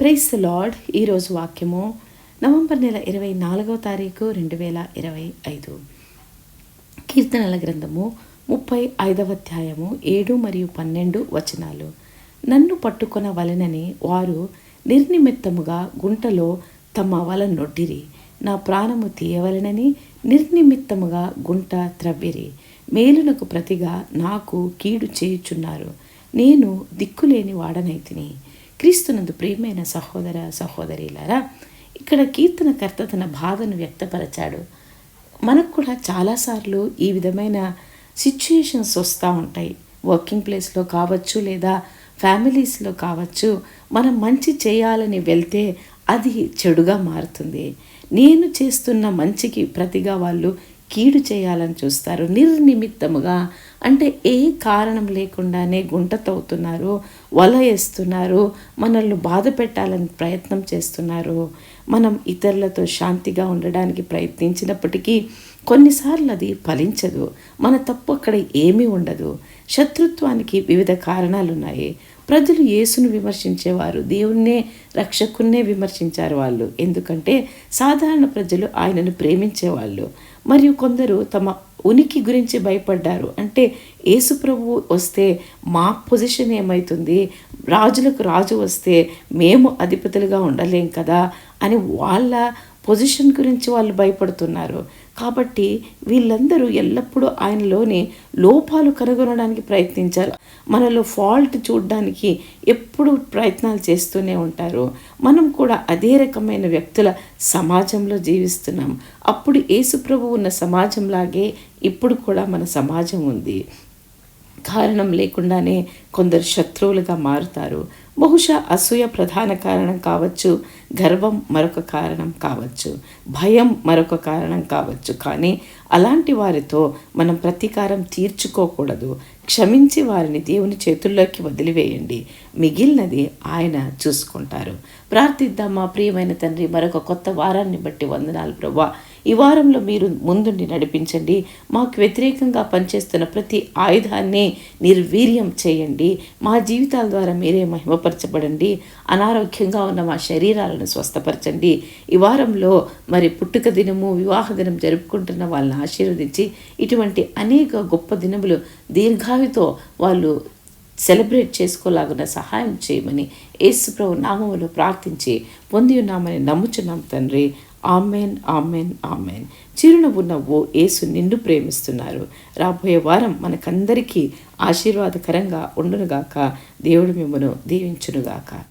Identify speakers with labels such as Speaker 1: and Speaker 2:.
Speaker 1: Price lord ఈరోజు వాక్యము November నెల ఇరవై నాలుగవ తారీఖు రెండు వేల ఇరవై ఐదు. కీర్తనల గ్రంథము ముప్పై ఐదవ అధ్యాయము ఏడు మరియు పన్నెండు వచనాలు. నన్ను పట్టుకొన వలనని వారు నిర్నిమిత్తముగా గుంటలో తమ వల నొడ్డిరి. నా ప్రాణము తీయవలనని నిర్నిమిత్తముగా గుంట త్రవ్విరి. మేలునకు ప్రతిగా నాకు కీడు చేయుచున్నారు. నేను దిక్కులేని వాడనైతిని. క్రీస్తునందు ప్రియమైన సహోదర సహోదరిలారా ఇక్కడ కీర్తనకర్త తన బాధను వ్యక్తపరచాడు. మనకు కూడా చాలాసార్లు ఈ విధమైన సిచ్యుయేషన్స్ వస్తూ ఉంటాయి. వర్కింగ్ ప్లేస్లో కావచ్చు లేదా ఫ్యామిలీస్లో కావచ్చు మనం మంచి చేయాలని వెళ్తే అది చెడుగా మారుతుంది. నేను చేస్తున్న మంచికి ప్రతిగా వాళ్ళు కీడు చేయాలని చూస్తారు. నిర్నిమిత్తముగా అంటే ఏ కారణం లేకుండానే గుంట తవ్వుతున్నారు వల వేస్తున్నారు మనల్ని బాధ పెట్టాలని ప్రయత్నం చేస్తున్నారు. మనం ఇతరులతో శాంతిగా ఉండడానికి ప్రయత్నించినప్పటికీ కొన్నిసార్లు అది ఫలించదు. మన తప్పు అక్కడ ఏమీ ఉండదు. శత్రుత్వానికి వివిధ కారణాలు ఉన్నాయి ప్రజలు యేసును విమర్శించేవారు దేవుణ్ణే రక్షకున్నే విమర్శించారు వాళ్ళు. ఎందుకంటే సాధారణ ప్రజలు ఆయనను ప్రేమించేవాళ్ళు. మరియు కొందరు తమ ఉనికి గురించి భయపడ్డారు. అంటే యేసు ప్రభువు వస్తే మా పొజిషన్ ఏమవుతుంది రాజులకు రాజు వస్తే మేము అధిపతులుగా ఉండలేం కదా అని వాళ్ళ పొజిషన్ గురించి వాళ్ళు భయపడుతున్నారు. కాబట్టి వీళ్ళందరూ ఎల్లప్పుడూ ఆయనలోని లోపాలు కనుగొనడానికి ప్రయత్నించారు. మనలో ఫాల్ట్ చూడడానికి ఎప్పుడు ప్రయత్నాలు చేస్తూనే ఉంటారు. మనం కూడా అదే రకమైన వ్యక్తుల సమాజంలో జీవిస్తున్నాం. అప్పుడు యేసుప్రభు ఉన్న సమాజంలాగే ఇప్పుడు కూడా మన సమాజం ఉంది. కారణం లేకుండానే కొందరు శత్రువులుగా మారుతారు. బహుశా అసూయ ప్రధాన కారణం కావచ్చు గర్వం మరొక కారణం కావచ్చు భయం మరొక కారణం కావచ్చు. కానీ అలాంటి వారితో మనం ప్రతీకారం తీర్చుకోకూడదు. క్షమించి వారిని దేవుని చేతుల్లోకి వదిలివేయండి. మిగిలినది ఆయన చూసుకుంటారు. ప్రార్థిద్దాం మా ప్రియమైన తండ్రి మరొక కొత్త వారాన్ని బట్టి వందనాలు ప్రభా. ఈ వారంలో మీరు ముందుండి నడిపించండి. మాకు వ్యతిరేకంగా పనిచేస్తున్న ప్రతి ఆయుధాన్ని నిర్వీర్యం చేయండి. మా జీవితాల ద్వారా మీరే మహిమపరచబడండి. అనారోగ్యంగా ఉన్న మా శరీరాలను స్వస్థపరచండి. ఈ వారంలో మరి పుట్టుక దినము వివాహ దినం జరుపుకుంటున్న వాళ్ళని ఆశీర్వదించి ఇటువంటి అనేక గొప్ప దినములు ఉత్సాహితో వాళ్ళు సెలబ్రేట్ చేసుకోలాగిన సహాయం చేయమని యేసుప్రభు నామములో ప్రార్థించి పొంది ఉన్నామని నమ్ముచున్నాం తండ్రి. Amen amen amen. చిరునవ్వు నవ్వు యేసు నిండు ప్రేమిస్తున్నారు. రాబోయే వారం మనకందరికీ ఆశీర్వాదకరంగా ఉండునుగాక. దేవుడు మిమ్మను దీవించునుగాక.